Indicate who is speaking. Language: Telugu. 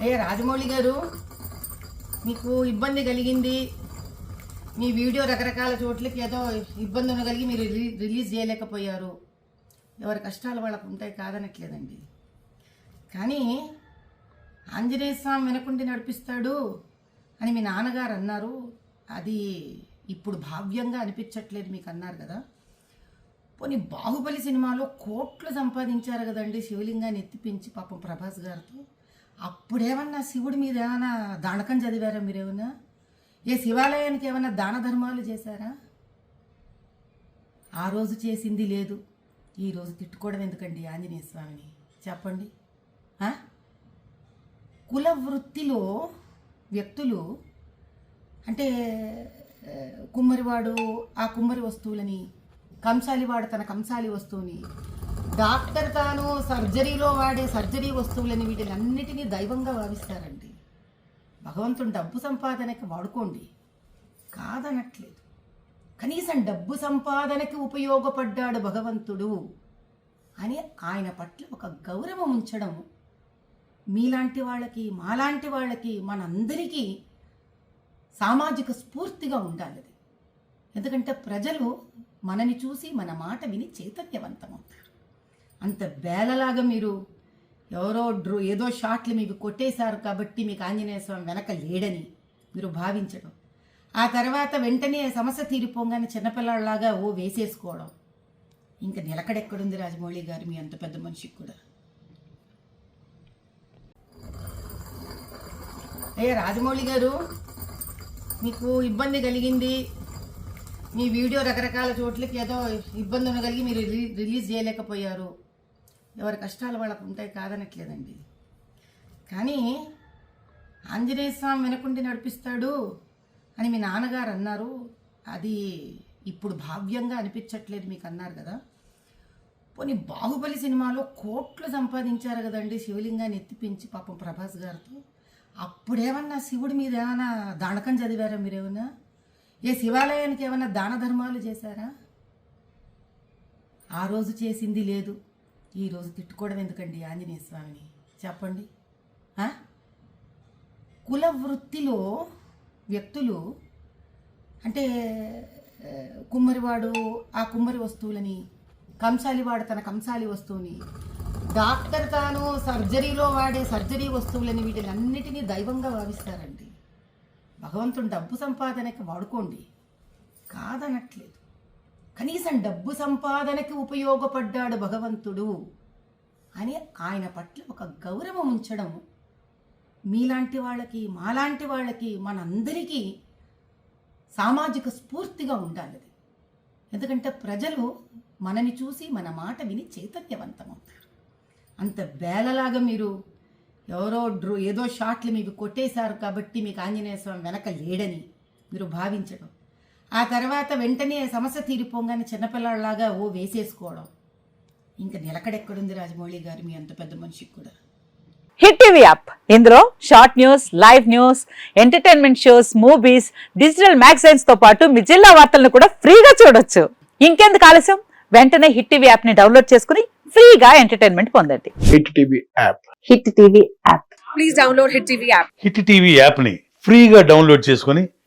Speaker 1: అయ్యా రాజమౌళి గారు మీకు ఇబ్బంది కలిగింది. మీ వీడియో రకరకాల చోట్లకి ఏదో ఇబ్బంది ఉండగలిగి మీరు రిలీ- రిలీజ్ చేయలేకపోయారు. ఎవరి కష్టాలు వాళ్ళకు ఉంటాయి కాదనట్లేదండి. కానీ ఆంజనేయ స్వామి వెనకుండి నడిపిస్తాడు అని మీ నాన్నగారు అన్నారు. అది ఇప్పుడు భావ్యంగా అనిపించట్లేదు మీకు అన్నారు కదా. పోనీ బాహుబలి సినిమాలో కోట్లు సంపాదించారు కదండి శివలింగాన్ని ఎత్తిపించి పాపం ప్రభాస్ గారితో. అప్పుడేమన్నా శివుడి మీద ఏమైనా దానకం చదివారా మీరేమన్నా? ఏ శివాలయానికి ఏమైనా దాన ధర్మాలు చేశారా? ఆ రోజు చేసింది లేదు. ఈ రోజు తిట్టుకోవడం ఎందుకండి ఆంజనేయ స్వామిని? చెప్పండి. కుల వృత్తిలో వ్యక్తులు అంటే కుమ్మరివాడు ఆ కుమ్మరి వస్తువులని కంసాలివాడు తన కంసాలి వస్తువుని డాక్టర్ తాను సర్జరీలో వాడే సర్జరీ వస్తువులని వీటిలన్నిటినీ దైవంగా భావిస్తారండి. భగవంతుడు డబ్బు సంపాదనకి వాడుకోండి. కాదనట్లేదు. కనీసం డబ్బు సంపాదనకి ఉపయోగపడ్డాడు భగవంతుడు అని ఆయన పట్ల ఒక గౌరవం ఉంచడం మీలాంటి వాళ్ళకి మాలాంటి వాళ్ళకి మనందరికీ సామాజిక స్ఫూర్తిగా ఉండాలి ఎందుకంటే ప్రజలు మనని చూసి మన మాట విని చైతన్యవంతమవుతారు. అంత బేలలాగా మీరు ఎవరో డ్రో ఏదో షాట్లు మీకు కొట్టేశారు కాబట్టి మీకు ఆంజనేయ స్వామి వెనక లేడని మీరు భావించడం. ఆ తర్వాత వెంటనే సమస్య తీరిపోగానే చిన్నపిల్లలాగా ఓ వేసేసుకోవడం. ఇంకా నిలకడెక్కడుంది రాజమౌళి గారు? మీ అంత పెద్ద మనిషికి కూడా. అయ్యా రాజమౌళి గారు మీకు ఇబ్బంది కలిగింది. మీ వీడియో రకరకాల చోట్లకి ఏదో ఇబ్బంది ఉండగలిగి మీరు రిలీ- రిలీజ్ చేయలేకపోయారు. ఎవరి కష్టాలు వాళ్ళకు ఉంటాయి కాదనట్లేదండి. కానీ ఆంజనేయ స్వామి వెనకుండి నడిపిస్తాడు అని మీ నాన్నగారు అన్నారు. అది ఇప్పుడు భావ్యంగా అనిపించట్లేదు మీకు అన్నారు కదా. పోనీ బాహుబలి సినిమాలో కోట్లు సంపాదించారు కదండి శివలింగాన్ని ఎత్తిపించి పాపం ప్రభాస్ గారితో. అప్పుడేమన్నా శివుడి మీద ఏమైనా దానకం చదివారా మీరేమన్నా? ఏ శివాలయానికి ఏమైనా దాన ధర్మాలు చేశారా? ఆ రోజు చేసింది లేదు. ఈరోజు తిట్టుకోవడం ఎందుకండి ఆంజనేయ స్వామిని? చెప్పండి. కుల వృత్తిలో వ్యక్తులు అంటే కుమ్మరివాడు ఆ కుమ్మరి వస్తువులని కంసాలివాడు తన కంసాలి వస్తువుని డాక్టర్ తాను సర్జరీలో వాడే సర్జరీ వస్తువులని వీటినన్నిటినీ దైవంగా భావిస్తారండి. భగవంతుని డబ్బు సంపాదనకి వాడుకోండి. కాదనట్లేదు. కనీసం డబ్బు సంపాదనకి ఉపయోగపడ్డాడు భగవంతుడు అని ఆయన పట్ల ఒక గౌరవం ఉంచడం మీలాంటి వాళ్ళకి మాలాంటి వాళ్ళకి మనందరికీ సామాజిక స్ఫూర్తిగా ఉండాలి అది ఎందుకంటే ప్రజలు మనని చూసి మన మాట విని చైతన్యవంతమవుతారు. అంత బేలలాగా మీరు ఎవరో డ్రో ఏదో షాట్లు మీకు కొట్టేశారు కాబట్టి మీకు ఆంజనేయ స్వామి వెనక లేడని మీరు భావించడం. ఆ తర్వాత వెంటనే సమస్య తీరిపోగానే చిన్నపిల్లలాగా ఓ వేసేసుకోవడం. ఇంకా నిలకడెక్కడుంది రాజమౌళి గారు మీ అంత పెద్ద మనిషికి కూడా.
Speaker 2: Hit TV app. ఇందులో short news live news entertainment shows movies digital మ్యాగజైన్స్తో పాటు మీ జిల్లా వార్తలను కూడా ఫ్రీగా చూడొచ్చు. ఇంకెందుకు ఆలస్యం? వెంటనే హిట్ టీవీ యాప్ని డౌన్లోడ్ చేసుకుని ఫ్రీగా ఎంటర్టైన్మెంట్ పొందండి.
Speaker 3: Hit TV app.
Speaker 2: Hit TV app.
Speaker 4: Please download Hit TV app.
Speaker 5: Hit TV యాప్ని ఫ్రీగా డౌన్లోడ్ చేసుకొని